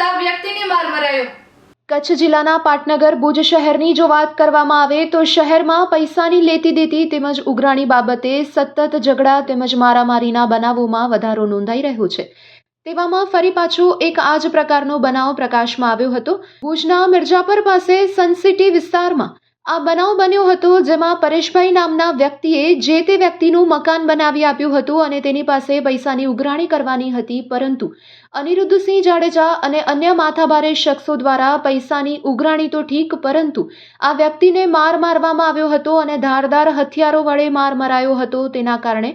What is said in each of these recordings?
માર મરાયો કચ્છ જિલ્લાના પાટનગર, ભુજ શહેરની જો વાત કરવામાં આવે તો શહેરમાં પૈસાની લેતી દેતી તેમજ ઉઘરાણી બાબતે સતત ઝઘડા તેમજ મારામારીના બનાવોમાં વધારો નોંધાઈ રહ્યો છે. તેવામાં ફરી પાછો એક આ જ પ્રકારનો બનાવ પ્રકાશમાં આવ્યો હતો. ભુજના મિર્જાપર પાસે સનસિટી વિસ્તારમાં આ બનાવ બન્યો હતો જેમાં પરેશભાઈ નામના વ્યક્તિએ જે તે વ્યક્તિનું મકાન બનાવી આપ્યું હતું અને તેની પાસે પૈસાની ઉઘરાણી કરવાની હતી, પરંતુ અનિરુદ્ધસિંહ જાડેજા અને અન્ય માથાભારે શખ્સો દ્વારા પૈસાની ઉઘરાણી તો ઠીક, પરંતુ આ વ્યક્તિને માર મારવામાં આવ્યો હતો અને ધારદાર હથિયારો વડે માર મરાયો હતો. તેના કારણે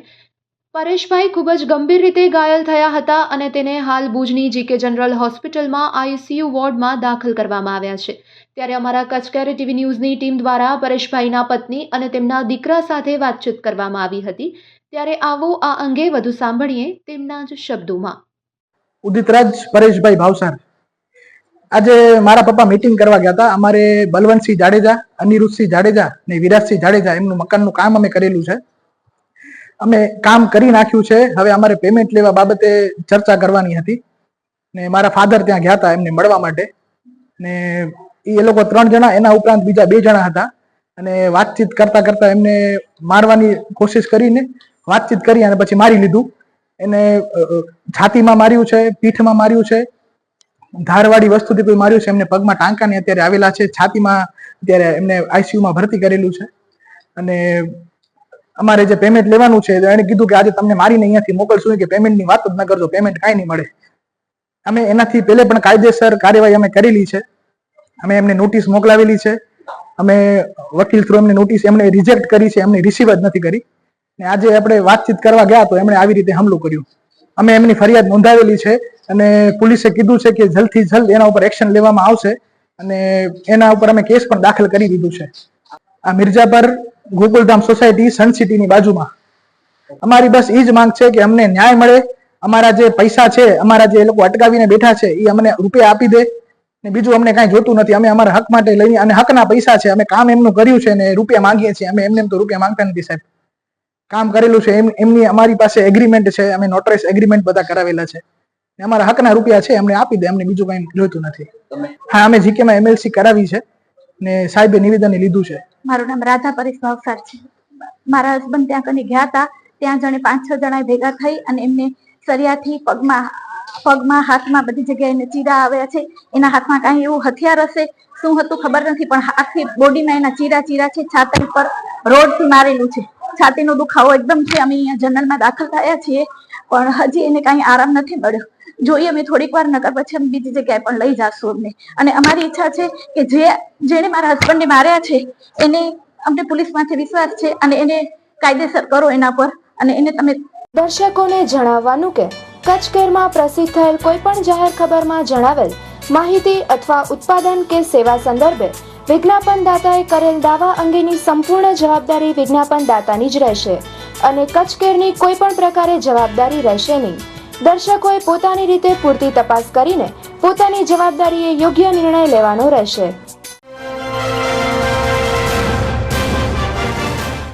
પરેશભાઈ ખૂબ જ ગંભીર રીતે ઘાયલ થયા હતા અને તેને હાલ ભુજની જીકે જનરલ હોસ્પિટલમાં આઈસીયુ વોર્ડમાં દાખલ કરવામાં આવ્યા છે. ત્યારે અમારા કચકેર ટીવી ન્યૂઝની ટીમ દ્વારા પરેશભાઈના પત્ની અને તેમના દીકરા સાથે વાતચીત કરવામાં આવી હતી. ત્યારે આવો આ અંગે વધુ સાંભળીએ તેમના જ શબ્દોમાં. ઉદિતરાજ પરેશભાઈ ભાવસાર. આજે મારા પપ્પા મીટિંગ કરવા ગયા હતા. અમારે બલવંતસિંહ જાડેજા, અનિરુદ્ધસિંહ જાડેજા અને વિરાજસિંહ જાડેજા એમનું મકાનનું કામ અમે કરેલું છે. અમે કામ કરી નાખ્યું છે. હવે અમારે પેમેન્ટ લેવા બાબતે ચર્ચા કરવાની હતી. ને મારા ફાધર ત્યાં ગયા હતા એમને મળવા માટે. ને એ લોકો ત્રણ જણા, એના ઉપરાંત બીજા બે જણા હતા. અને વાતચીત કરતા કરતા એમને મારવાની કોશિશ કરીને વાતચીત કરી અને પછી મારી લીધું. એને છાતીમાં માર્યું છે, પીઠમાં માર્યું છે ધારવાળી વસ્તુથી કોઈ માર્યું છે, એમને પગમાં ટાંકાને અત્યારે આવેલા છે. છાતીમાં અત્યારે એમને આઈસીયુમાં ભરતી કરેલું છે. અને અમારે જે પેમેન્ટ લેવાનું છે એને કીધું કે આજે તમને મારીને અહીંયાથી મોકલશું કે પેમેન્ટની વાત જ ન કરજો પેમેન્ટ કાંઈ નહીં મળે. અમે એનાથી પહેલે પણ કાયદેસર કાર્યવાહી અમે કરેલી છે. અમે એમને નોટિસ મોકલાવેલી છે. અમે વકીલ થ્રુ એમને નોટિસ એમને રિજેક્ટ કરી છે, એમને રિસીવ જ નથી કરી. ને આજે આપણે વાતચીત કરવા ગયા તો એમણે આવી રીતે હુમલો કર્યો. અમે એમની ફરિયાદ નોંધાવેલી છે અને પોલીસે કીધું છે કે જલ્દથી જલ્દ એના ઉપર એક્શન લેવામાં આવશે અને એના ઉપર અમે કેસ પણ દાખલ કરી દીધું છે. આ મિર્જાપર ગોકુલધામ સોસાયટી સન સિટીની બાજુમાં. અમારી બસ એ જ માંગ છે કે અમને ન્યાય મળે અમારા જે પૈસા છે અમારા જે લોકો અટકાવીને બેઠા છે એ અમને રૂપિયા આપી દે ને બીજું અમને કાંઈ જોતું નથી. અમે અમારા હક માટે લઈને અને હકના પૈસા છે અમે કામ એમનું કર્યું છે ને રૂપિયા માંગીએ છીએ. અમે એમને એમ તો રૂપિયા માંગતા નથી સાહેબ. કામ કરેલું છે એમ એમની અમારી પાસે એગ્રીમેન્ટ છે અમે નોટરાઇઝ એગ્રીમેન્ટ બધા કરાવેલા છે. ને અમારા હકના રૂપિયા છે એમને આપી દે અમને બીજું કઈ જોઈતું નથી. હા અમે જીકેમાં એમએલસી કરાવી છે ને સાહેબે નિવેદન લીધું છે. મારું નામ રાધા પરેશ ભાવસાર છે. મારા હસબન્ડ ત્યાં કને ગયા હતા. ત્યાં જાણે પાંચ છ જણા ભેગા થઈ અને એમને સરિયાથી પગમાં પગમાં, હાથમાં બધી જગ્યાએ એને ચીરા આવ્યા છે. એના હાથમાં કાંઈ એવું હથિયાર હશે? શું હતું ખબર નથી, પણ આખી બોડીમાં એના ચીરા ચીરા છે. છાતી પર રોડથી મારેલું છે. છાતીનો દુખાવો એકદમ છે. અમે અહીંયા જનરલમાં દાખલ થયા છીએ. પણ હજી એને કાંઈ આરામ નથી મળ્યો. જોઈએ, અમે થોડીક વાર, નકર પછી અમે બીજી જગ્યાએ પણ લઈ જાશું અમને. અને અમારી ઈચ્છા છે કે જે, જેણે મારા હસબન્ડને માર્યા છે, એને અમને પોલીસમાંથી વિશ્વાસ છે અને એને કાયદેસર કરો એના પર. અને એને તમે દર્શકોને જણાવવાનું કે કચ્છ કેરમાં પ્રસિદ્ધ થયેલ કોઈ પણ જાહેર ખબરમાં જણાવેલ માહિતી અથવા ઉત્પાદન કે સેવા સંદર્ભે વિજ્ઞાપન દાતાએ કરેલ દાવા અંગેની સંપૂર્ણ જવાબદારી વિજ્ઞાપન દાતાની જ રહેશે. અને કચ્છ કેરની કોઈ પણ પ્રકારે જવાબદારી રહેશે નહીં. દર્શકોએ પોતાની રીતે પૂરતી તપાસ કરીને પોતાની જવાબદારીએ યોગ્ય નિર્ણય લેવાનો રહેશે.